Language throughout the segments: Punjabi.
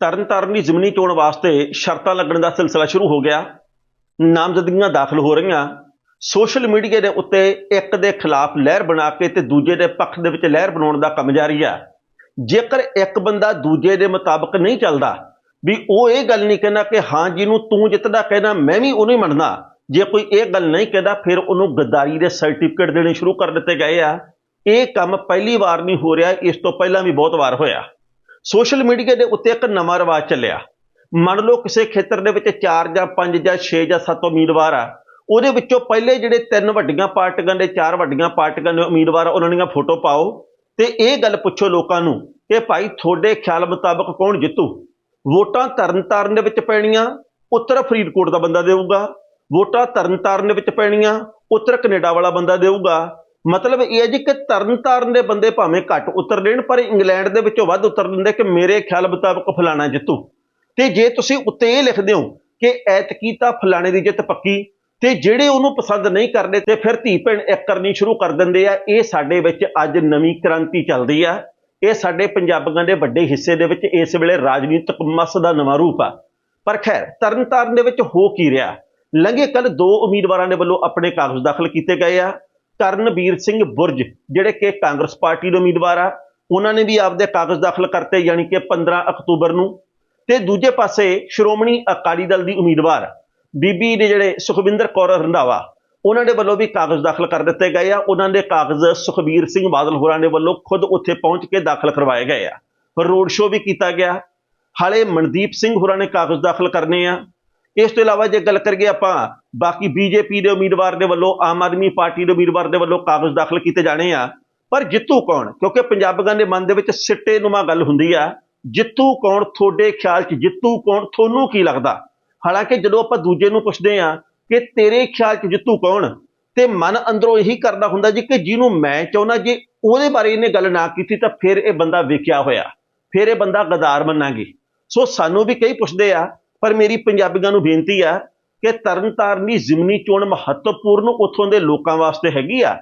ਤਰਨਤਾਰਨ ਦੀ ਜ਼ਮੀਨੀ ਚੋਣ ਵਾਸਤੇ ਸ਼ਰਤਾਂ ਲੱਗਣ ਦਾ ਸਿਲਸਿਲਾ ਸ਼ੁਰੂ ਹੋ ਗਿਆ। ਨਾਮਜ਼ਦਗੀਆਂ ਦਾਖਲ ਹੋ ਰਹੀਆਂ। ਸੋਸ਼ਲ ਮੀਡੀਆ ਦੇ ਉੱਤੇ ਇੱਕ ਦੇ ਖਿਲਾਫ ਲਹਿਰ ਬਣਾ ਕੇ ਤੇ ਦੂਜੇ ਦੇ ਪੱਖ ਦੇ ਵਿੱਚ ਲਹਿਰ ਬਣਾਉਣ ਦਾ ਕੰਮ ਜਾਰੀ ਆ। ਜੇਕਰ ਇੱਕ ਬੰਦਾ ਦੂਜੇ ਦੇ ਮੁਤਾਬਕ ਨਹੀਂ ਚੱਲਦਾ, ਵੀ ਉਹ ਇਹ ਗੱਲ ਨਹੀਂ ਕਹਿੰਦਾ ਕਿ ਹਾਂ ਜਿਹਨੂੰ ਤੂੰ ਜਿੱਤਦਾ ਕਹਿੰਦਾ, ਮੈਂ ਵੀ ਉਹਨੂੰ ਹੀ ਮੰਨਦਾ। ਜੇ ਕੋਈ ਇਹ ਗੱਲ ਨਹੀਂ ਕਹਿੰਦਾ, ਫਿਰ ਉਹਨੂੰ ਗਦਾਰੀ ਦੇ ਸਰਟੀਫਿਕੇਟ ਦੇਣੇ ਸ਼ੁਰੂ ਕਰ ਦਿੱਤੇ ਗਏ ਆ। ਇਹ ਕੰਮ ਪਹਿਲੀ ਵਾਰ ਨਹੀਂ ਹੋ ਰਿਹਾ, ਇਸ ਤੋਂ ਪਹਿਲਾਂ ਵੀ ਬਹੁਤ ਵਾਰ ਹੋਇਆ। ਸੋਸ਼ਲ ਮੀਡੀਆ ਦੇ ਉੱਤੇ ਇੱਕ ਨਵਾਂ ਰਿਵਾਜ ਚੱਲਿਆ। ਮੰਨ ਲਓ ਕਿਸੇ ਖੇਤਰ ਦੇ ਵਿੱਚ 4 ਜਾਂ 5 ਜਾਂ 6 ਜਾਂ 7 ਉਮੀਦਵਾਰ ਆ ਉਹਦੇ ਵਿੱਚੋਂ ਪਹਿਲੇ ਜਿਹੜੇ ਤਿੰਨ ਵੱਡੀਆਂ ਪਾਰਟੀਆਂ ਦੇ ਚਾਰ ਵੱਡੀਆਂ ਪਾਰਟੀਆਂ ਦੇ ਉਮੀਦਵਾਰ ਆ, ਉਹਨਾਂ ਦੀਆਂ ਫੋਟੋ ਪਾਓ ਤੇ ਇਹ ਗੱਲ ਪੁੱਛੋ ਲੋਕਾਂ ਨੂੰ ਕਿ ਭਾਈ ਤੁਹਾਡੇ ਖਿਆਲ ਮੁਤਾਬਕ ਕੌਣ ਜਿੱਤੂ? ਵੋਟਾਂ ਤਰਨਤਾਰਨ ਦੇ ਵਿੱਚ ਪੈਣੀਆਂ ਉੱਤਰ ਫਰੀਦਕੋਟ ਦਾ ਬੰਦਾ ਦੇਊਗਾ। ਵੋਟਾਂ ਤਰਨਤਾਰਨ ਦੇ ਵਿੱਚ ਪੈਣੀਆਂ ਉੱਤਰ ਕੈਨੇਡਾ ਵਾਲਾ ਬੰਦਾ ਦੇਊਗਾ। ਮਤਲਬ ਇਹ ਹੈ ਜੀ ਕਿ ਤਰਨਤਾਰਨ ਦੇ ਬੰਦੇ ਭਾਵੇਂ ਘੱਟ ਉਤਰ ਦੇਣ ਪਰ ਇੰਗਲੈਂਡ ਦੇ ਵਿੱਚੋਂ ਵੱਧ ਉਤਰ ਦਿੰਦੇ ਕਿ ਮੇਰੇ ਖਿਆਲ ਮੁਤਾਬਕ ਫਲਾਣਾ ਜਿੱਤੂ। ਤੇ ਜੇ ਤੁਸੀਂ ਉੱਤੇ ਇਹ ਲਿਖਦੇ ਹੋ ਕਿ ਐਤਕੀ ਤਾਂ ਫਲਾਣੇ ਦੀ ਜਿੱਤ ਪੱਕੀ, ਤੇ ਜਿਹੜੇ ਉਹਨੂੰ ਪਸੰਦ ਨਹੀਂ ਕਰਦੇ ਤੇ ਫਿਰ ਧੀ ਭੈਣ ਇੱਕ ਕਰਨੀ ਸ਼ੁਰੂ ਕਰ ਦਿੰਦੇ ਆ, ਇਹ ਸਾਡੇ ਵਿੱਚ ਅੱਜ ਨਵੀਂ ਕ੍ਰਾਂਤੀ ਚੱਲਦੀ ਆ। ਇਹ ਸਾਡੇ ਪੰਜਾਬੀਆਂ ਦੇ ਵੱਡੇ ਹਿੱਸੇ ਦੇ ਵਿੱਚ ਇਸ ਵੇਲੇ ਰਾਜਨੀਤਿਕ ਮਸ ਦਾ ਨਵਾਂ ਰੂਪ ਆ। ਪਰ ਖੈਰ, ਤਰਨਤਾਰਨ ਦੇ ਵਿੱਚ ਹੋ ਕੀ ਰਿਹਾ? ਲੰਘੇ ਕੱਲ ਦੋ ਉਮੀਦਵਾਰਾਂ ਦੇ ਵੱਲੋਂ ਆਪਣੇ ਕਾਗਜ਼ ਦਾਖਲ ਕੀਤੇ ਗਏ ਆ। ਕਰਨਵੀਰ ਸਿੰਘ ਬੁਰਜ, ਜਿਹੜੇ ਕਿ ਕਾਂਗਰਸ ਪਾਰਟੀ ਦੇ ਉਮੀਦਵਾਰ ਆ, ਉਹਨਾਂ ਨੇ ਵੀ ਆਪਦੇ ਕਾਗਜ਼ ਦਾਖਲ ਕਰਤੇ, ਯਾਨੀ ਕਿ 15 ਅਕਤੂਬਰ ਨੂੰ। ਤੇ ਦੂਜੇ ਪਾਸੇ ਸ਼੍ਰੋਮਣੀ ਅਕਾਲੀ ਦਲ ਦੀ ਉਮੀਦਵਾਰ, ਬੀਬੀ ਦੇ ਜਿਹੜੇ ਸੁਖਵਿੰਦਰ ਕੌਰ ਰੰਧਾਵਾ, ਉਹਨਾਂ ਦੇ ਵੱਲੋਂ ਵੀ ਕਾਗਜ਼ ਦਾਖਲ ਕਰ ਦਿੱਤੇ ਗਏ ਆ। ਉਹਨਾਂ ਦੇ ਕਾਗਜ਼ ਸੁਖਬੀਰ ਸਿੰਘ ਬਾਦਲ ਹੋਰਾਂ ਦੇ ਵੱਲੋਂ ਖੁਦ ਉੱਥੇ ਪਹੁੰਚ ਕੇ ਦਾਖਲ ਕਰਵਾਏ ਗਏ ਆ। ਰੋਡ ਸ਼ੋਅ ਵੀ ਕੀਤਾ ਗਿਆ। ਹਾਲੇ ਮਨਦੀਪ ਸਿੰਘ ਹੋਰਾਂ ਨੇ ਕਾਗਜ਼ ਦਾਖਲ ਕਰਨੇ ਆ। ਇਸ ਤੋਂ ਇਲਾਵਾ ਜੇ ਗੱਲ ਕਰੀਏ ਆਪਾਂ ਬਾਕੀ ਬੀਜੇਪੀ ਦੇ ਉਮੀਦਵਾਰ ਦੇ ਵੱਲੋਂ, ਆਮ ਆਦਮੀ ਪਾਰਟੀ ਦੇ ਉਮੀਦਵਾਰ ਦੇ ਵੱਲੋਂ ਕਾਗਜ਼ ਦਾਖਲ ਕੀਤੇ ਜਾਣੇ ਆ। ਪਰ ਜਿੱਤੂ ਕੌਣ? ਕਿਉਂਕਿ ਪੰਜਾਬੀਆਂ ਦੇ ਮਨ ਦੇ ਵਿੱਚ ਸਿੱਟੇ ਨੁਮਾ ਗੱਲ ਹੁੰਦੀ ਆ, ਜਿੱਤੂ ਕੌਣ ਤੁਹਾਡੇ ਖਿਆਲ 'ਚ, ਜਿੱਤੂ ਕੌਣ, ਤੁਹਾਨੂੰ ਕੀ ਲੱਗਦਾ? ਹਾਲਾਂਕਿ ਜਦੋਂ ਆਪਾਂ ਦੂਜੇ ਨੂੰ ਪੁੱਛਦੇ ਆ ਕਿ ਤੇਰੇ ਖਿਆਲ 'ਚ ਜਿੱਤੂ ਕੌਣ, ਤੇ ਮਨ ਅੰਦਰੋਂ ਇਹੀ ਕਰਦਾ ਹੁੰਦਾ ਜੀ ਕਿ ਜਿਹਨੂੰ ਮੈਂ ਚਾਹੁੰਦਾ ਜੇ ਉਹਦੇ ਬਾਰੇ ਇਹਨੇ ਗੱਲ ਨਾ ਕੀਤੀ ਤਾਂ ਫਿਰ ਇਹ ਬੰਦਾ ਵੇਖਿਆ ਹੋਇਆ, ਫਿਰ ਇਹ ਬੰਦਾ ਗਦਾਰ ਮੰਨਾਂਗੇ। ਸੋ ਸਾਨੂੰ ਵੀ ਕਈ ਪੁੱਛਦੇ ਆ, ਪਰ ਮੇਰੀ ਪੰਜਾਬੀਆਂ ਨੂੰ ਬੇਨਤੀ ਆ ਕਿ ਤਰਨਤਾਰਨ ਦੀ ਜ਼ਿਮਨੀ ਚੋਣ ਮਹੱਤਵਪੂਰਨ ਉੱਥੋਂ ਦੇ ਲੋਕਾਂ ਵਾਸਤੇ ਹੈਗੀ ਆ।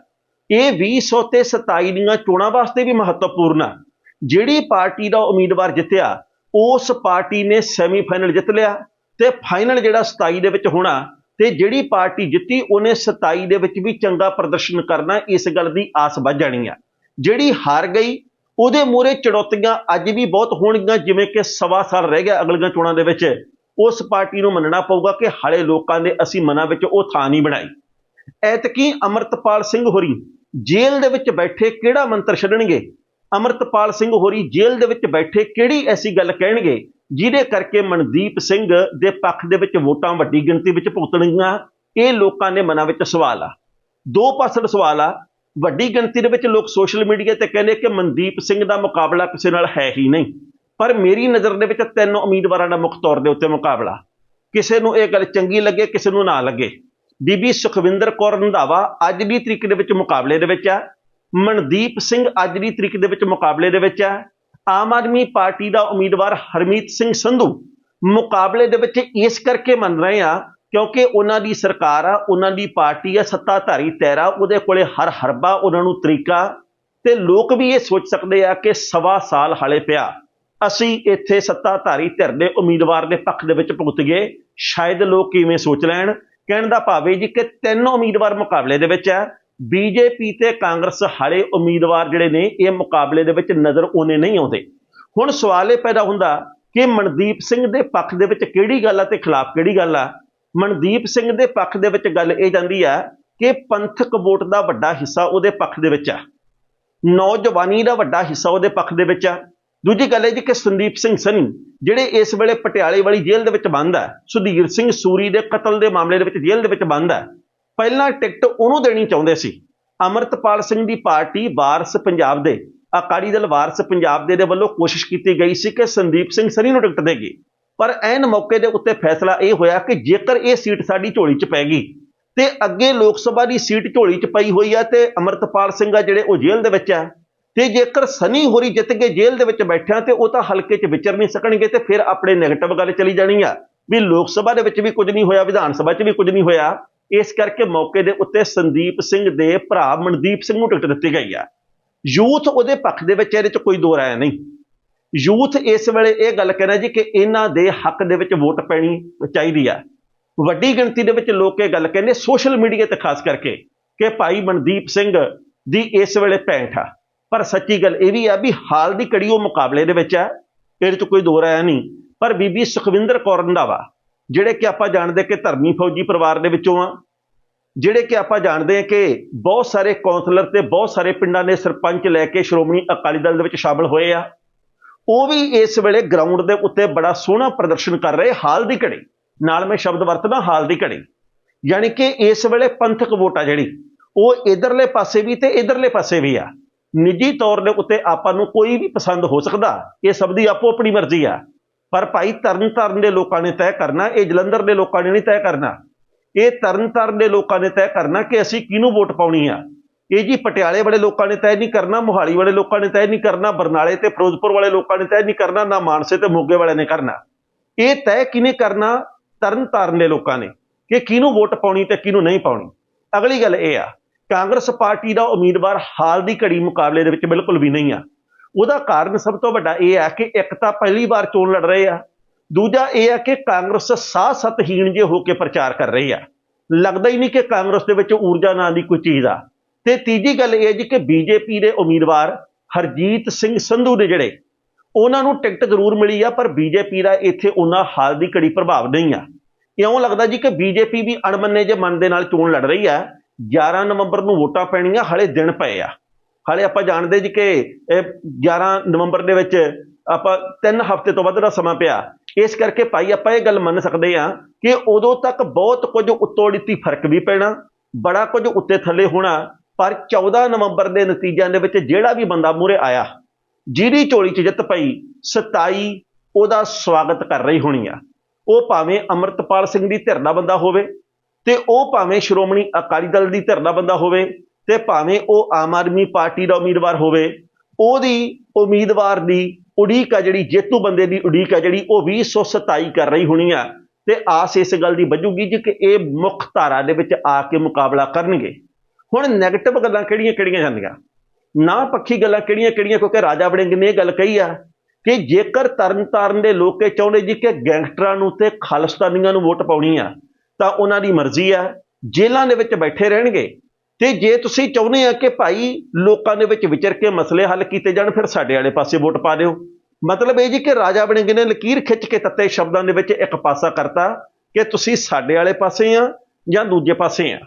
ਇਹ 2027 ਤੇ 27 ਦੀਆਂ ਚੋਣਾਂ ਵਾਸਤੇ ਵੀ ਮਹੱਤਵਪੂਰਨ ਆ। ਜਿਹੜੀ ਪਾਰਟੀ ਦਾ ਉਮੀਦਵਾਰ ਜਿੱਤਿਆ, ਉਸ ਪਾਰਟੀ ਨੇ ਸੈਮੀਫਾਈਨਲ ਜਿੱਤ ਲਿਆ ਤੇ ਫਾਈਨਲ ਜਿਹੜਾ 27 ਦੇ ਵਿੱਚ ਹੋਣਾ ਤੇ ਜਿਹੜੀ ਪਾਰਟੀ ਜਿੱਤੀ, ਉਹਨੇ 27 ਦੇ ਵਿੱਚ ਵੀ ਚੰਗਾ ਪ੍ਰਦਰਸ਼ਨ ਕਰਨਾ ਇਸ ਗੱਲ ਦੀ ਆਸ ਵੱਧ ਜਾਣੀ ਆ। ਜਿਹੜੀ ਹਾਰ ਗਈ, ਉਹਦੇ ਮੂਹਰੇ ਚੁਣੌਤੀਆਂ ਅੱਜ ਵੀ ਬਹੁਤ ਹੋਣਗੀਆਂ, ਜਿਵੇਂ ਕਿ ਸਵਾ ਸਾਲ ਰਹਿ ਗਿਆ ਅਗਲੀਆਂ ਚੋਣਾਂ ਦੇ ਵਿੱਚ। ਉਸ ਪਾਰਟੀ ਨੂੰ ਮੰਨਣਾ ਪਊਗਾ ਕਿ ਹਾਲੇ ਲੋਕਾਂ ਦੇ ਅਸੀਂ ਮਨਾਂ ਵਿੱਚ ਉਹ ਥਾਂ ਨਹੀਂ ਬਣਾਈ। ਐਤਕੀ ਅਮਰਤਪਾਲ ਸਿੰਘ ਹੋਰੀ ਜੇਲ੍ਹ ਦੇ ਵਿੱਚ ਬੈਠੇ ਕਿਹੜਾ ਮੰਤਰ ਛੱਡਣਗੇ? ਅਮਰਤਪਾਲ ਸਿੰਘ ਹੋਰੀ ਜੇਲ੍ਹ ਦੇ ਵਿੱਚ ਬੈਠੇ ਕਿਹੜੀ ਐਸੀ ਗੱਲ ਕਹਿਣਗੇ ਜਿਹਦੇ ਕਰਕੇ ਮਨਦੀਪ ਸਿੰਘ ਦੇ ਪੱਖ ਦੇ ਵਿੱਚ ਵੋਟਾਂ ਵੱਡੀ ਗਿਣਤੀ ਵਿੱਚ ਭੁਗਤਣਗੀਆਂ? ਇਹ ਲੋਕਾਂ ਦੇ ਮਨਾਂ ਵਿੱਚ ਸਵਾਲ ਆ। ਦੋ ਪਾਸੜ ਸਵਾਲ ਆ। ਵੱਡੀ ਗਿਣਤੀ ਦੇ ਵਿੱਚ ਲੋਕ ਸੋਸ਼ਲ ਮੀਡੀਆ ਤੇ ਕਹਿੰਦੇ ਕਿ ਮਨਦੀਪ ਸਿੰਘ ਦਾ ਮੁਕਾਬਲਾ ਕਿਸੇ ਨਾਲ ਹੈ ਹੀ ਨਹੀਂ। ਪਰ ਮੇਰੀ ਨਜ਼ਰ ਦੇ ਵਿੱਚ ਤਿੰਨ ਉਮੀਦਵਾਰਾਂ ਦਾ ਮੁੱਖ ਤੌਰ ਦੇ ਉੱਤੇ ਮੁਕਾਬਲਾ। ਕਿਸੇ ਨੂੰ ਇਹ ਗੱਲ ਚੰਗੀ ਲੱਗੇ, ਕਿਸੇ ਨੂੰ ਨਾ ਲੱਗੇ। ਬੀਬੀ ਸੁਖਵਿੰਦਰ ਕੌਰ ਰੰਧਾਵਾ ਅੱਜ ਦੀ ਤਰੀਕ ਦੇ ਵਿੱਚ ਮੁਕਾਬਲੇ ਦੇ ਵਿੱਚ ਆ। ਮਨਦੀਪ ਸਿੰਘ ਅੱਜ ਦੀ ਤਰੀਕ ਦੇ ਵਿੱਚ ਮੁਕਾਬਲੇ ਦੇ ਵਿੱਚ ਆ। ਆਮ ਆਦਮੀ ਪਾਰਟੀ ਦਾ ਉਮੀਦਵਾਰ ਹਰਮੀਤ ਸਿੰਘ ਸੰਧੂ ਮੁਕਾਬਲੇ ਦੇ ਵਿੱਚ ਇਸ ਕਰਕੇ ਮੰਨ ਰਹੇ ਆ, ਕਿਉਂਕਿ ਉਹਨਾਂ ਦੀ ਸਰਕਾਰ ਆ, ਉਹਨਾਂ ਦੀ ਪਾਰਟੀ ਆ, ਸੱਤਾਧਾਰੀ ਤੈਰਾ ਉਹਦੇ ਕੋਲੇ ਹਰ ਹਰਬਾ, ਉਹਨਾਂ ਨੂੰ ਤਰੀਕਾ। ਤੇ ਲੋਕ ਵੀ ਇਹ ਸੋਚ ਸਕਦੇ ਆ ਕਿ ਸਵਾ ਸਾਲ ਹਾਲੇ ਪਿਆ। ਅਸੀਂ ਇੱਥੇ ਸੱਤਾਧਾਰੀ ਧਿਰ ਦੇ ਉਮੀਦਵਾਰ ਦੇ ਪੱਖ ਦੇ ਵਿੱਚ ਭੁਗਤ ਗਏ। ਸ਼ਾਇਦ ਲੋਕ ਕਿਵੇਂ ਸੋਚ ਲੈਣ? ਕਹਿਣ ਦਾ ਭਾਵ ਇਹ ਜੀ ਕਿ ਤਿੰਨ ਉਮੀਦਵਾਰ ਮੁਕਾਬਲੇ ਦੇ ਵਿੱਚ ਹੈ। ਬੀਜੇਪੀ ਤੇ ਕਾਂਗਰਸ ਹਾਲੇ ਉਮੀਦਵਾਰ ਜਿਹੜੇ ਨੇ, ਇਹ ਮੁਕਾਬਲੇ ਦੇ ਵਿੱਚ ਨਜ਼ਰ ਉਹਨੇ ਨਹੀਂ ਆਉਂਦੇ। ਹੁਣ ਸਵਾਲ ਇਹ ਪੈਦਾ ਹੁੰਦਾ ਕਿ ਮਨਦੀਪ ਸਿੰਘ ਦੇ ਪੱਖ ਦੇ ਵਿੱਚ ਕਿਹੜੀ ਗੱਲ ਆ ਤੇ ਖਿਲਾਫ ਕਿਹੜੀ ਗੱਲ ਆ? ਮਨਦੀਪ ਸਿੰਘ ਦੇ ਪੱਖ ਦੇ ਵਿੱਚ ਗੱਲ ਇਹ ਜਾਂਦੀ ਆ ਕਿ ਪੰਥਕ ਵੋਟ ਦਾ ਵੱਡਾ ਹਿੱਸਾ ਉਹਦੇ ਪੱਖ ਦੇ ਵਿੱਚ ਆ। ਨੌਜਵਾਨੀ ਦਾ ਵੱਡਾ ਹਿੱਸਾ ਉਹਦੇ ਪੱਖ ਦੇ ਵਿੱਚ ਆ। ਦੂਜੀ ਗੱਲ ਹੈ ਜੀ ਕਿ ਸੰਦੀਪ ਸਿੰਘ ਸਨੀ, ਜਿਹੜੇ ਇਸ ਵੇਲੇ ਪਟਿਆਲੇ ਵਾਲੀ ਜੇਲ੍ਹ ਦੇ ਵਿੱਚ ਬੰਦ ਹੈ ਸੁਧੀਰ ਸਿੰਘ ਸੂਰੀ ਦੇ ਕਤਲ ਦੇ ਮਾਮਲੇ ਦੇ ਵਿੱਚ ਜੇਲ੍ਹ ਦੇ ਵਿੱਚ ਬੰਦ ਹੈ ਪਹਿਲਾਂ ਟਿਕਟ ਉਹਨੂੰ ਦੇਣੀ ਚਾਹੁੰਦੇ ਸੀ। ਅਮਰਤਪਾਲ ਸਿੰਘ ਦੀ ਪਾਰਟੀ ਵਾਰਸ ਪੰਜਾਬ ਦੇ, ਅਕਾਲੀ ਦਲ ਵਾਰਸ ਪੰਜਾਬ ਦੇ ਦੇ ਵੱਲੋਂ ਕੋਸ਼ਿਸ਼ ਕੀਤੀ ਗਈ ਸੀ ਕਿ ਸੰਦੀਪ ਸਿੰਘ ਸਨੀ ਨੂੰ ਟਿਕਟ ਦੇਗੀ। ਪਰ ਐਨ ਮੌਕੇ ਦੇ ਉੱਤੇ ਫੈਸਲਾ ਇਹ ਹੋਇਆ ਕਿ ਜੇਕਰ ਇਹ ਸੀਟ ਸਾਡੀ ਝੋਲੀ 'ਚ ਪੈ ਗਈ, ਤੇ ਅੱਗੇ ਲੋਕ ਸਭਾ ਦੀ ਸੀਟ ਝੋਲੀ 'ਚ ਪਈ ਹੋਈ ਆ ਤੇ ਅਮਰਤਪਾਲ ਸਿੰਘ ਆ ਜਿਹੜੇ ਉਹ ਜੇਲ੍ਹ ਦੇ ਵਿੱਚ ਆ ਤੇ ਜੇਕਰ ਸਨੀ ਹੋਰੀ ਜਿੱਤ ਕੇ ਜੇਲ੍ਹ ਦੇ ਵਿੱਚ ਬੈਠਿਆ ਤੇ ਉਹ ਤਾਂ ਹਲਕੇ 'ਚ ਵਿਚਰ ਨਹੀਂ ਸਕਣਗੇ ਤੇ ਫਿਰ ਆਪਣੇ ਨੈਗੇਟਿਵ ਗੱਲ ਚਲੀ ਜਾਣੀ ਆ। ਵੀ ਲੋਕ ਸਭਾ ਦੇ ਵਿੱਚ ਵੀ ਕੁਝ ਨਹੀਂ ਹੋਇਆ, ਵਿਧਾਨ ਸਭਾ 'ਚ ਵੀ ਕੁਝ ਨਹੀਂ ਹੋਇਆ, ਇਸ ਕਰਕੇ ਮੌਕੇ ਦੇ ਉੱਤੇ ਸੰਦੀਪ ਸਿੰਘ ਦੇ ਭਰਾ ਮਨਦੀਪ ਸਿੰਘ ਨੂੰ ਟਿਕਟ ਦਿੱਤੀ ਗਈ ਆ। ਯੂਥ ਉਹਦੇ ਪੱਖ ਦੇ ਵਿੱਚ ਇਹਦੇ 'ਚ ਕੋਈ ਦੋ ਰਾਏ ਨਹੀਂ। ਯੂਥ ਇਸ ਵੇਲੇ ਇਹ ਗੱਲ ਕਹਿ ਜੀ ਕਿ ਇਹਨਾਂ ਦੇ ਹੱਕ ਦੇ ਵਿੱਚ ਵੋਟ ਪੈਣੀ ਚਾਹੀਦੀ ਆ। ਵੱਡੀ ਗਿਣਤੀ ਦੇ ਵਿੱਚ ਲੋਕ ਇਹ ਗੱਲ ਕਹਿੰਦੇ ਸੋਸ਼ਲ ਮੀਡੀਆ ਤੇ ਖਾਸ ਕਰਕੇ ਕਿ ਭਾਈ ਮਨਦੀਪ ਸਿੰਘ ਦੀ ਇਸ ਵੇਲੇ ਭੈਂਟ ਆ। ਪਰ ਸੱਚੀ ਗੱਲ ਇਹ ਵੀ ਆ ਵੀ ਹਾਲ ਦੀ ਕੜੀ ਉਹ ਮੁਕਾਬਲੇ ਦੇ ਵਿੱਚ ਹੈ ਇਹਦੇ 'ਚ ਕੋਈ ਦੋ ਰਾਇਆ ਨਹੀਂ। ਪਰ ਬੀਬੀ ਸੁਖਵਿੰਦਰ ਕੌਰ ਰੰਧਾਵਾ, ਜਿਹੜੇ ਕਿ ਆਪਾਂ ਜਾਣਦੇ ਕਿ ਧਰਮੀ ਫੌਜੀ ਪਰਿਵਾਰ ਦੇ ਵਿੱਚੋਂ ਆ, ਜਿਹੜੇ ਕਿ ਆਪਾਂ ਜਾਣਦੇ ਹਾਂ ਕਿ ਬਹੁਤ ਸਾਰੇ ਕੌਂਸਲਰ ਤੇ ਬਹੁਤ ਸਾਰੇ ਪਿੰਡਾਂ ਦੇ ਸਰਪੰਚ ਲੈ ਕੇ ਸ਼੍ਰੋਮਣੀ ਅਕਾਲੀ ਦਲ ਦੇ ਵਿੱਚ ਸ਼ਾਮਲ ਹੋਏ ਆ, ਉਹ ਵੀ ਇਸ ਵੇਲੇ ਗਰਾਊਂਡ ਦੇ ਉੱਤੇ ਬੜਾ ਸੋਹਣਾ ਪ੍ਰਦਰਸ਼ਨ ਕਰ ਰਹੇ, ਹਾਲ ਦੀ ਘੜੀ। ਨਾਲ ਮੈਂ ਸ਼ਬਦ ਵਰਤਦਾ, ਹਾਲ ਦੀ ਘੜੀ। ਯਾਨੀ ਕਿ ਇਸ ਵੇਲੇ ਪੰਥਕ ਵੋਟ ਆ ਜਿਹੜੀ, ਉਹ ਇਧਰਲੇ ਪਾਸੇ ਵੀ ਤੇ ਇਧਰਲੇ ਪਾਸੇ ਵੀ ਆ। ਨਿੱਜੀ ਤੌਰ ਦੇ ਉੱਤੇ ਆਪਾਂ ਨੂੰ ਕੋਈ ਵੀ ਪਸੰਦ ਹੋ ਸਕਦਾ। ਇਹ ਸਭ ਦੀ ਆਪੋ ਆਪਣੀ ਮਰਜ਼ੀ ਆ। ਪਰ ਭਾਈ ਤਰਨ ਤਾਰਨ ਦੇ ਲੋਕਾਂ ਨੇ ਤੈਅ ਕਰਨਾ, ਇਹ ਜਲੰਧਰ ਦੇ ਲੋਕਾਂ ਨੇ ਨਹੀਂ ਤੈਅ ਕਰਨਾ। ਇਹ ਤਰਨ ਤਾਰਨ ਦੇ ਲੋਕਾਂ ਨੇ ਤੈਅ ਕਰਨਾ ਕਿ ਅਸੀਂ ਕਿਹਨੂੰ ਵੋਟ ਪਾਉਣੀ ਆ। ਇਹ ਜੀ ਪਟਿਆਲੇ ਵਾਲੇ ਲੋਕਾਂ ਨੇ ਤੈਅ ਨਹੀਂ ਕਰਨਾ, ਮੋਹਾਲੀ ਵਾਲੇ ਲੋਕਾਂ ਨੇ ਤੈਅ ਨਹੀਂ ਕਰਨਾ, ਬਰਨਾਲੇ ਤੇ ਫਿਰੋਜ਼ਪੁਰ ਵਾਲੇ ਲੋਕਾਂ ਨੇ ਤੈਅ ਨਹੀਂ ਕਰਨਾ, ਨਾ ਮਾਨਸੇ ਤੇ ਮੋਗੇ ਵਾਲੇ ਨੇ ਕਰਨਾ। ਇਹ ਤੈਅ ਕਿਹਨੇ ਕਰਨਾ? ਤਰਨ ਤਾਰਨ ਦੇ ਲੋਕਾਂ ਨੇ ਕਿ ਕਿਹਨੂੰ ਵੋਟ ਪਾਉਣੀ ਤੇ ਕਿਹਨੂੰ ਨਹੀਂ ਪਾਉਣੀ। ਅਗਲੀ ਗੱਲ ਇਹ ਆ ਕਾਂਗਰਸ ਪਾਰਟੀ ਦਾ ਉਮੀਦਵਾਰ ਹਾਲ ਦੀ ਘੜੀ ਮੁਕਾਬਲੇ ਦੇ ਵਿੱਚ ਬਿਲਕੁਲ ਵੀ ਨਹੀਂ ਆ। ਉਹਦਾ ਕਾਰਨ ਸਭ ਤੋਂ ਵੱਡਾ ਇਹ ਆ ਕਿ ਇੱਕ ਤਾਂ ਪਹਿਲੀ ਵਾਰ ਚੋਣ ਲੜ ਰਹੇ ਆ। ਦੂਜਾ ਇਹ ਆ ਕਿ ਕਾਂਗਰਸ ਸਾਹ ਸਤਹੀਣ ਜੇ ਹੋ ਕੇ ਪ੍ਰਚਾਰ ਕਰ ਰਹੀ ਆ। ਲੱਗਦਾ ਹੀ ਨਹੀਂ ਕਿ ਕਾਂਗਰਸ ਦੇ ਵਿੱਚ ਊਰਜਾ ਨਾਂ ਦੀ ਕੋਈ ਚੀਜ਼ ਆ। ਤੇ ਤੀਜੀ ਗੱਲ ਇਹ ਹੈ ਜੀ ਕਿ ਬੀਜੇਪੀ ਦੇ ਉਮੀਦਵਾਰ ਹਰਜੀਤ ਸਿੰਘ ਸੰਧੂ ਦੇ ਜਿਹੜੇ, ਉਹਨਾਂ ਨੂੰ ਟਿਕਟ ਜ਼ਰੂਰ ਮਿਲੀ ਆ, ਪਰ ਬੀਜੇਪੀ ਦਾ ਇੱਥੇ ਉਹਨਾਂ ਹਾਲ ਦੀ ਘੜੀ ਪ੍ਰਭਾਵ ਨਹੀਂ ਆ। ਇਉਂ ਲੱਗਦਾ ਜੀ ਕਿ ਬੀਜੇਪੀ ਵੀ ਅਣਮੰਨੇ ਜੇ ਮਨ ਦੇ ਨਾਲ ਚੋਣ ਲੜ ਰਹੀ ਆ। 11 ਨਵੰਬਰ ਨੂੰ ਵੋਟਾਂ ਪੈਣੀਆਂ, ਹਲੇ ਦਿਨ ਪਏ ਆ। ਹਲੇ ਆਪਾਂ ਜਾਣਦੇ ਜੀ ਕਿ ਇਹ 11 ਨਵੰਬਰ ਦੇ ਵਿੱਚ ਆਪਾਂ 3 ਹਫ਼ਤੇ ਤੋਂ ਵੱਧ ਦਾ ਸਮਾਂ ਪਿਆ। ਇਸ ਕਰਕੇ ਭਾਈ ਆਪਾਂ ਇਹ ਗੱਲ ਮੰਨ ਸਕਦੇ ਆ ਕਿ ਉਦੋਂ ਤੱਕ ਬਹੁਤ ਕੁਝ ਉਤੋੜੀਤੀ ਫ਼ਰਕ ਵੀ ਪੈਣਾ, ਬੜਾ ਕੁਝ ਉੱਤੇ ਥੱਲੇ ਹੋਣਾ, ਪਰ 14 ਨਵੰਬਰ ਦੇ ਨਤੀਜਿਆਂ ਦੇ ਵਿੱਚ ਜਿਹੜਾ ਵੀ ਬੰਦਾ ਮੂਰੇ ਆਇਆ, ਜਿਹਦੀ ਝੋਲੀ 'ਚ ਜਿੱਤ ਪਈ 27 ਉਹਦਾ ਸਵਾਗਤ ਕਰ ਰਹੀ ਹੋਣੀ ਆ। ਉਹ ਭਾਵੇਂ ਅਮਰਤਪਾਲ ਸਿੰਘ ਦੀ ਧਿਰ ਦਾ ਬੰਦਾ ਹੋਵੇ ਤੇ ਉਹ ਭਾਵੇਂ ਸ਼੍ਰੋਮਣੀ ਅਕਾਲੀ ਦਲ ਦੀ ਧਿਰ ਦਾ ਬੰਦਾ ਹੋਵੇ ਤੇ ਭਾਵੇਂ ਉਹ ਆਮ ਆਦਮੀ ਪਾਰਟੀ ਦਾ ਉਮੀਦਵਾਰ ਹੋਵੇ, ਉਹਦੀ ਉਮੀਦਵਾਰ ਦੀ ਉਡੀਕ ਆ ਜਿਹੜੀ ਜੇਤੂ ਬੰਦੇ ਦੀ ਉਡੀਕ ਆ ਜਿਹੜੀ ਉਹ 227 ਕਰ ਰਹੀ ਹੋਣੀ ਆ ਤੇ ਆਸ ਇਸ ਗੱਲ ਦੀ ਵੱਜੂਗੀ ਜੀ ਕਿ ਇਹ ਮੁੱਖ ਧਾਰਾ ਦੇ ਵਿੱਚ ਆ ਕੇ ਮੁਕਾਬਲਾ ਕਰਨਗੇ। ਹੁਣ 네ਗੇਟਿਵ ਗੱਲਾਂ ਕਿਹੜੀਆਂ ਕਿਹੜੀਆਂ ਜਾਂਦੀਆਂ? ਨਾ ਪੱਖੀ ਗੱਲਾਂ ਕਿਹੜੀਆਂ ਕਿਹੜੀਆਂ? ਕਿਉਂਕਿ ਰਾਜਾ ਵੜਿੰਗ ਨੇ ਇਹ ਗੱਲ ਕਹੀ ਆ ਕਿ ਜੇਕਰ ਤਰਨਤਾਰਨ ਦੇ ਲੋਕ ਇਹ ਚਾਹੁੰਦੇ ਜੀ ਕਿ ਗੈਂਗਸਟਰਾਂ ਨੂੰ ਤੇ ਖਾਲਿਸਤਾਨੀਆਂ ਨੂੰ ਵੋਟ ਪਾਉਣੀ ਆ ਤਾਂ ਉਹਨਾਂ ਦੀ ਮਰਜ਼ੀ ਆ ਜੇਲ੍ਹਾਂ ਦੇ ਵਿੱਚ ਬੈਠੇ ਰਹਿਣਗੇ। ਤੇ ਜੇ ਤੁਸੀਂ ਚਾਹੁੰਦੇ ਆ ਕਿ ਭਾਈ ਲੋਕਾਂ ਦੇ ਵਿੱਚ ਵਿਚਰ ਕੇ ਮਸਲੇ ਹੱਲ ਕੀਤੇ ਜਾਣ, ਫਿਰ ਸਾਡੇ ਵਾਲੇ ਪਾਸੇ ਵੋਟ ਪਾ ਦਿਓ। ਮਤਲਬ ਇਹ ਜੀ ਕਿ ਰਾਜਾ ਵੜਿੰਗ ਨੇ, ਲਕੀਰ ਖਿੱਚ ਕੇ ਤੱਤੇ ਸ਼ਬਦਾਂ ਦੇ ਵਿੱਚ ਇੱਕ ਪਾਸਾ ਕਰਤਾ ਕਿ ਤੁਸੀਂ ਸਾਡੇ ਵਾਲੇ ਪਾਸੇ ਆ ਜਾਂ ਦੂਜੇ ਪਾਸੇ ਆ।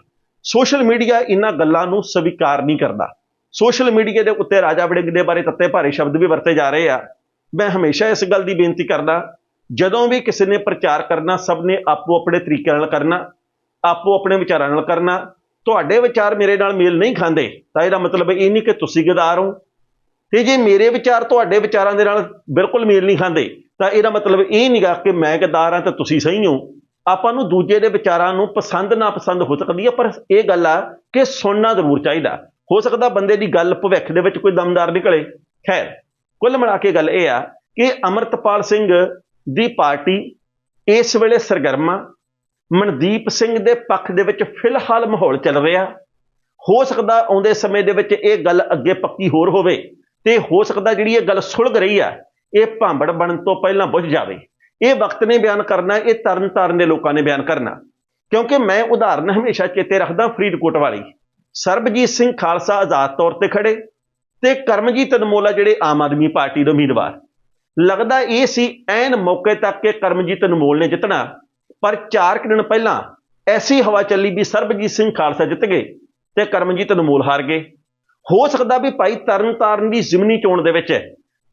ਸੋਸ਼ਲ ਮੀਡੀਆ ਇਹਨਾਂ ਗੱਲਾਂ ਨੂੰ ਸਵੀਕਾਰ ਨਹੀਂ ਕਰਦਾ। ਸੋਸ਼ਲ ਮੀਡੀਆ ਦੇ ਉੱਤੇ ਰਾਜਾ ਵੜਿੰਗ ਦੇ ਬਾਰੇ ਤੱਤੇ ਭਾਰੇ ਸ਼ਬਦ ਵੀ ਵਰਤੇ ਜਾ ਰਹੇ ਆ। ਮੈਂ ਹਮੇਸ਼ਾ ਇਸ ਗੱਲ ਦੀ ਬੇਨਤੀ ਕਰਦਾ ਜਦੋਂ ਵੀ ਕਿਸੇ ਨੇ ਪ੍ਰਚਾਰ ਕਰਨਾ, ਸਭ ਨੇ ਆਪੋ ਆਪਣੇ ਤਰੀਕੇ ਨਾਲ ਕਰਨਾ, ਆਪੋ ਆਪਣੇ ਵਿਚਾਰਾਂ ਨਾਲ ਕਰਨਾ। ਤੁਹਾਡੇ ਵਿਚਾਰ ਮੇਰੇ ਨਾਲ ਮੇਲ ਨਹੀਂ ਖਾਂਦੇ, ਤਾਂ ਇਹਦਾ ਮਤਲਬ ਇਹ ਨਹੀਂ ਕਿ ਤੁਸੀਂ ਗਦਾਰ ਹੋ। ਤੇ ਜੇ ਮੇਰੇ ਵਿਚਾਰ ਤੁਹਾਡੇ ਵਿਚਾਰਾਂ ਦੇ ਨਾਲ ਬਿਲਕੁਲ ਮੇਲ ਨਹੀਂ ਖਾਂਦੇ, ਤਾਂ ਇਹਦਾ ਮਤਲਬ ਇਹ ਨਹੀਂਗਾ ਕਿ ਮੈਂ ਗਦਾਰ ਹਾਂ ਤਾਂ ਤੁਸੀਂ ਸਹੀ ਹੋ। ਆਪਾਂ ਨੂੰ ਦੂਜੇ ਦੇ ਵਿਚਾਰਾਂ ਨੂੰ ਪਸੰਦ ਨਾ ਪਸੰਦ ਹੋ ਸਕਦੀ ਹੈ ਪਰ ਇਹ ਗੱਲ ਆ ਕਿ ਸੁਣਨਾ ਜ਼ਰੂਰ ਚਾਹੀਦਾ। ਹੋ ਸਕਦਾ ਬੰਦੇ ਦੀ ਗੱਲ ਭਵਿੱਖ ਦੇ ਵਿੱਚ ਕੋਈ ਦਮਦਾਰ ਨਿਕਲੇ। ਖੈਰ, ਕੁੱਲ ਮਿਲਾ ਕੇ ਗੱਲ ਇਹ ਆ ਕਿ ਅਮਰਤਪਾਲ ਸਿੰਘ ਦੀ ਪਾਰਟੀ ਇਸ ਵੇਲੇ ਸਰਗਰਮਾ ਮਨਦੀਪ ਸਿੰਘ ਦੇ ਪੱਖ ਦੇ ਵਿੱਚ ਫਿਲਹਾਲ ਮਾਹੌਲ ਚੱਲ ਰਿਹਾ। ਹੋ ਸਕਦਾ ਆਉਂਦੇ ਸਮੇਂ ਦੇ ਵਿੱਚ ਇਹ ਗੱਲ ਅੱਗੇ ਪੱਕੀ ਹੋਰ ਹੋਵੇ ਤੇ ਹੋ ਸਕਦਾ ਜਿਹੜੀ ਇਹ ਗੱਲ ਸੁਲਝ ਰਹੀ ਆ, ਇਹ ਭਾਂਬੜ ਬਣਨ ਤੋਂ ਪਹਿਲਾਂ ਬੁੱਝ ਜਾਵੇ। ਇਹ ਵਕਤ ਨੇ ਬਿਆਨ ਕਰਨਾ, ਇਹ ਤਰਨ ਤਾਰਨ ਦੇ ਲੋਕਾਂ ਨੇ ਬਿਆਨ ਕਰਨਾ। ਕਿਉਂਕਿ ਮੈਂ ਉਦਾਹਰਨ ਹਮੇਸ਼ਾ ਚੇਤੇ ਰੱਖਦਾ ਫਰੀਦਕੋਟ ਵਾਲੀ। ਸਰਬਜੀਤ ਸਿੰਘ ਖਾਲਸਾ ਆਜ਼ਾਦ ਤੌਰ ਤੇ ਖੜੇ ਤੇ ਕਰਮਜੀਤ ਅਨਮੋਲਾ ਜਿਹੜੇ ਆਮ ਆਦਮੀ ਪਾਰਟੀ ਦੇ ਉਮੀਦਵਾਰ। ਲੱਗਦਾ ਇਹ ਸੀ ਐਨ ਮੌਕੇ ਤੱਕ ਕਿ ਕਰਮਜੀਤ ਅਨਮੋਲ ਨੇ ਜਿੱਤਣਾ। ਪਰ 4 ਦਿਨ ਪਹਿਲਾਂ ਐਸੀ ਹਵਾ ਚੱਲੀ ਵੀ ਸਰਬਜੀਤ ਸਿੰਘ ਖਾਲਸਾ ਜਿੱਤ ਗਏ ਤੇ ਕਰਮਜੀਤ ਅਨਮੋਲ ਹਾਰ ਗਏ। ਹੋ ਸਕਦਾ ਵੀ ਭਾਈ ਤਰਨ ਤਾਰਨ ਦੀ ਜ਼ਿਮਨੀ ਚੋਣ ਦੇ ਵਿੱਚ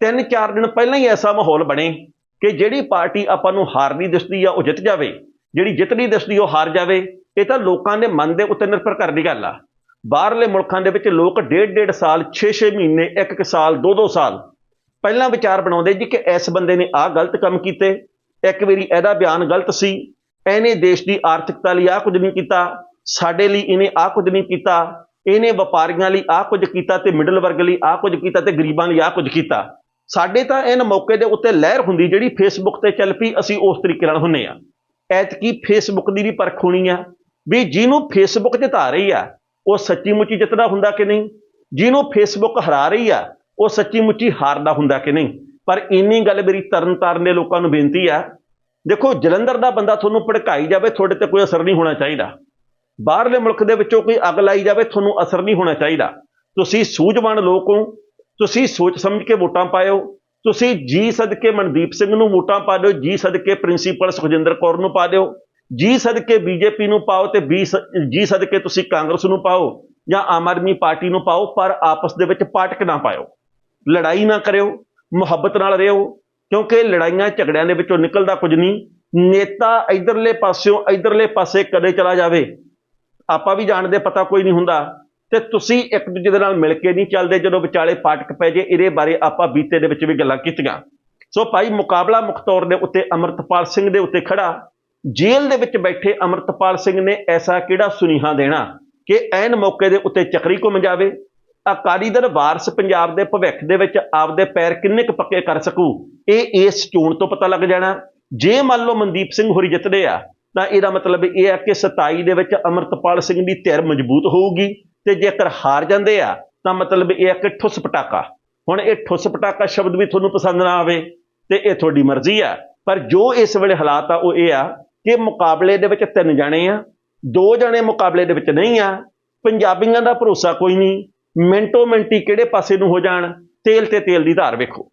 3-4 ਦਿਨ ਪਹਿਲਾਂ ਹੀ ਐਸਾ ਮਾਹੌਲ ਬਣੇ ਕਿ ਜਿਹੜੀ ਪਾਰਟੀ ਆਪਾਂ ਨੂੰ ਹਾਰਨੀ ਦਿਸਦੀ ਆ ਉਹ ਜਿੱਤ ਜਾਵੇ, ਜਿਹੜੀ ਜਿੱਤਣੀ ਦਿਸਦੀ ਉਹ ਹਾਰ ਜਾਵੇ, ਇਹ ਤਾਂ ਲੋਕਾਂ ਦੇ ਮਨ ਦੇ ਉੱਤੇ ਨਿਰਭਰ ਕਰਦੀ ਗੱਲ ਆ। ਬਾਹਰਲੇ ਮੁਲਕਾਂ ਦੇ ਵਿੱਚ ਲੋਕ ਡੇਢ ਡੇਢ ਸਾਲ 6-6 ਮਹੀਨੇ ਇੱਕ ਇੱਕ ਸਾਲ ਦੋ ਦੋ ਸਾਲ ਪਹਿਲਾਂ ਵਿਚਾਰ ਬਣਾਉਂਦੇ ਜੀ ਕਿ ਇਸ ਬੰਦੇ ਨੇ ਆਹ ਗਲਤ ਕੰਮ ਕੀਤੇ। ਇੱਕ ਵਾਰੀ ਇਹਦਾ ਬਿਆਨ ਗਲਤ ਸੀ। ਇਹਨੇ ਦੇਸ਼ ਦੀ ਆਰਥਿਕਤਾ ਲਈ ਆਹ ਕੁਝ ਨਹੀਂ ਕੀਤਾ। ਸਾਡੇ ਲਈ ਇਹਨੇ ਆਹ ਕੁਝ ਨਹੀਂ ਕੀਤਾ। ਇਹਨੇ ਵਪਾਰੀਆਂ ਲਈ ਆਹ ਕੁਝ ਕੀਤਾ ਤੇ ਮਿਡਲ ਵਰਗ ਲਈ ਆਹ ਕੁਝ ਕੀਤਾ ਤੇ ਗਰੀਬਾਂ ਲਈ ਆਹ ਕੁਝ ਕੀਤਾ। ਸਾਡੇ ਤਾਂ ਇਹਨਾਂ ਮੌਕੇ ਦੇ ਉੱਤੇ ਲਹਿਰ ਹੁੰਦੀ ਜਿਹੜੀ ਫੇਸਬੁੱਕ ਤੇ ਚੱਲ ਪਈ, ਅਸੀਂ ਉਸ ਤਰੀਕੇ ਨਾਲ ਹੁੰਨੇ ਆ। ਐਤਕੀ ਫੇਸਬੁੱਕ ਦੀ ਵੀ ਪਰਖ ਹੋਣੀ ਆ ਵੀ ਜਿਹਨੂੰ ਫੇਸਬੁੱਕ ਜਿਤਾ ਰਹੀ ਆ, ਉਹ ਸੱਚੀ ਮੁੱਚੀ ਜਿੱਤਦਾ ਹੁੰਦਾ ਕਿ ਨਹੀਂ? ਜਿਹਨੂੰ ਫੇਸਬੁੱਕ ਹਰਾ ਰਹੀ ਆ ਉਹ ਸੱਚੀ ਮੁੱਚੀ ਹਾਰਦਾ ਹੁੰਦਾ ਕਿ ਨਹੀਂ? ਪਰ ਇੰਨੀ ਗੱਲ ਮੇਰੀ ਤਰਨ ਤਾਰਨ ਦੇ ਲੋਕਾਂ ਨੂੰ ਬੇਨਤੀ ਆ, ਦੇਖੋ ਜਲੰਧਰ ਦਾ ਬੰਦਾ ਤੁਹਾਨੂੰ ਭੜਕਾਈ ਜਾਵੇ, ਤੁਹਾਡੇ ਤੇ ਕੋਈ ਅਸਰ ਨਹੀਂ ਹੋਣਾ ਚਾਹੀਦਾ। ਬਾਹਰਲੇ ਮੁਲਕ ਦੇ ਵਿੱਚੋਂ ਕੋਈ ਅੱਗ ਲਾਈ ਜਾਵੇ, ਤੁਹਾਨੂੰ ਅਸਰ ਨਹੀਂ ਹੋਣਾ ਚਾਹੀਦਾ। ਤੁਸੀਂ ਸੂਝਵਾਨ ਲੋਕ ਹੋ, ਤੁਸੀਂ ਸੋਚ ਸਮਝ ਕੇ ਵੋਟਾਂ ਪਾਇਓ, ਤੁਸੀਂ ਜੀ ਸਦਕੇ ਮਨਦੀਪ ਸਿੰਘ ਨੂੰ ਵੋਟਾਂ ਪਾ ਦਿਓ, ਜੀ ਸਦਕੇ ਪ੍ਰਿੰਸੀਪਲ ਸੁਖਜਿੰਦਰ ਕੌਰ ਨੂੰ ਪਾ ਦਿਓ, ਜੀ ਸਦਕੇ ਬੀਜੇਪੀ ਨੂੰ ਪਾਓ ਤੇ ਬੀ ਸ- ਜੀ ਸਦਕੇ ਤੁਸੀਂ ਕਾਂਗਰਸ ਨੂੰ ਪਾਓ ਜਾਂ ਆਮ ਆਦਮੀ ਪਾਰਟੀ ਨੂੰ ਪਾਓ, ਪਰ ਆਪਸ ਦੇ ਵਿੱਚ ਪਾਟਕ ਨਾ ਪਾਇਓ। ਲੜਾਈ ਨਾ ਕਰਿਓ, ਮੁਹੱਬਤ ਨਾਲ ਰਹੋ, ਕਿਉਂਕਿ ਲੜਾਈਆਂ ਝਗੜਿਆਂ ਦੇ ਵਿੱਚੋਂ ਨਿਕਲਦਾ ਕੁਝ ਨਹੀਂ। ਨੇਤਾ ਇਧਰਲੇ ਪਾਸਿਓਂ ਇਧਰਲੇ ਪਾਸੇ ਕਦੇ ਚਲਾ ਜਾਵੇ। ਆਪਾਂ ਵੀ ਜਾਣਦੇ, ਪਤਾ ਕੋਈ ਨਹੀਂ ਹੁੰਦਾ। ਤੇ ਤੁਸੀਂ ਇੱਕ ਦੂਜੇ ਦੇ ਨਾਲ ਮਿਲ ਕੇ ਨਹੀਂ ਚੱਲਦੇ, ਜਦੋਂ ਵਿਚਾਲੇ ਪਾਟਕ ਪੈ ਜੇ, ਇਹਦੇ ਬਾਰੇ ਆਪਾਂ ਬੀਤੇ ਦੇ ਵਿੱਚ ਵੀ ਗੱਲਾਂ ਕੀਤੀਆਂ। ਸੋ ਭਾਈ, ਮੁਕਾਬਲਾ ਮੁੱਖ ਤੌਰ ਦੇ ਉੱਤੇ ਅਮਰਤਪਾਲ ਸਿੰਘ ਦੇ ਉੱਤੇ ਖੜਾ। ਜੇਲ੍ਹ ਦੇ ਵਿੱਚ ਬੈਠੇ ਅਮਰਤਪਾਲ ਸਿੰਘ ਨੇ ਐਸਾ ਕਿਹੜਾ ਸੁਨੇਹਾ ਦੇਣਾ ਕਿ ਐਨ ਮੌਕੇ ਦੇ ਉੱਤੇ ਚੱਕਰੀ ਘੁੰਮ ਜਾਵੇ? ਅਕਾਲੀ ਦਲ ਵਾਰਸ ਪੰਜਾਬ ਦੇ ਭਵਿੱਖ ਦੇ ਵਿੱਚ ਆਪਦੇ ਪੈਰ ਕਿੰਨੇ ਕੁ ਪੱਕੇ ਕਰ ਸਕੂ? ਇਹ ਇਸ ਚੋਣ ਤੋਂ ਪਤਾ ਲੱਗ ਜਾਣਾ। ਜੇ ਮੰਨ ਲਓ ਮਨਦੀਪ ਸਿੰਘ ਹੋਰੀ ਜਿੱਤਦੇ ਆ, ਤਾਂ ਇਹਦਾ ਮਤਲਬ ਇਹ ਹੈ ਕਿ 27 ਦੇ ਵਿੱਚ ਅਮਰਤਪਾਲ ਸਿੰਘ ਦੀ ਧਿਰ ਮਜ਼ਬੂਤ ਹੋਊਗੀ ਤੇ ਜੇਕਰ ਹਾਰ ਜਾਂਦੇ ਆ, ਤਾਂ ਮਤਲਬ ਇਹ ਹੈ ਕਿ ਠੁੱਸ ਪਟਾਕਾ। ਹੁਣ ਇਹ ਠੁੱਸ ਪਟਾਕਾ ਸ਼ਬਦ ਵੀ ਤੁਹਾਨੂੰ ਪਸੰਦ ਨਾ ਆਵੇ ਤੇ ਇਹ ਤੁਹਾਡੀ ਮਰਜ਼ੀ ਆ। ਪਰ ਜੋ ਇਸ ਵੇਲੇ ਹਾਲਾਤ ਆ, ਉਹ ਇਹ ਆ ਕਿ ਮੁਕਾਬਲੇ ਦੇ ਵਿੱਚ ਤਿੰਨ ਜਾਣੇ ਆ, ਦੋ ਜਣੇ ਮੁਕਾਬਲੇ ਦੇ ਵਿੱਚ ਨਹੀਂ ਆ, ਪੰਜਾਬੀਆਂ ਦਾ ਭਰੋਸਾ ਕੋਈ ਨਹੀਂ ਮਿੰਟੋ ਮਿੰਟੀ ਕਿਹੜੇ ਪਾਸੇ ਨੂੰ ਹੋ ਜਾਣ? ਤੇਲ ਤੇ ਤੇਲ ਦੀ ਧਾਰ ਵੇਖੋ।